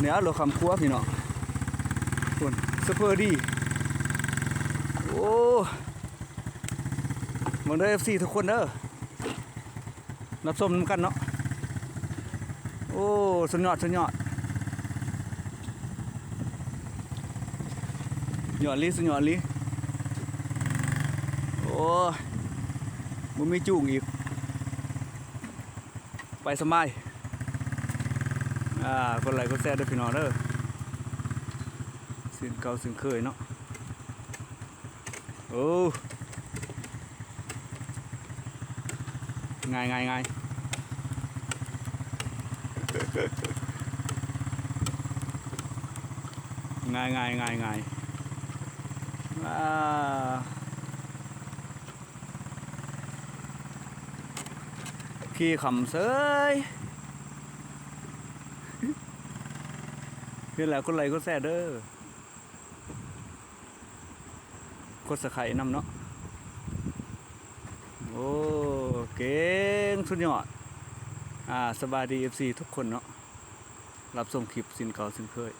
เนี่ยรถคำครัวพี่น้องคุณซูเปอร์ดีโอ้มองเด้อ FC ทุกคนเด้อรับชมกันเนาะโอ้สุดยอดสุดยอดยอดลิสุดยอดลิโอ้มึงมีจุ่งอีก ไปสบาย อ่าคนไหลคนแซ่ด้อพี่น้องเด้อสิ่งเก่าสิ่งเคยเนาะโอ้ง่ายง่ายง่ายง่ายง่ายง่ายง่ายอ่าขี่ขำเสย นี่แหละคนไรก็แซ่เด้อกดสไข่นำเนาะ โอ้ เก่งสุดยอด อ่า สบายดีเอฟซีทุกคนเนาะ รับชมคลิปสินเก่าสินเคย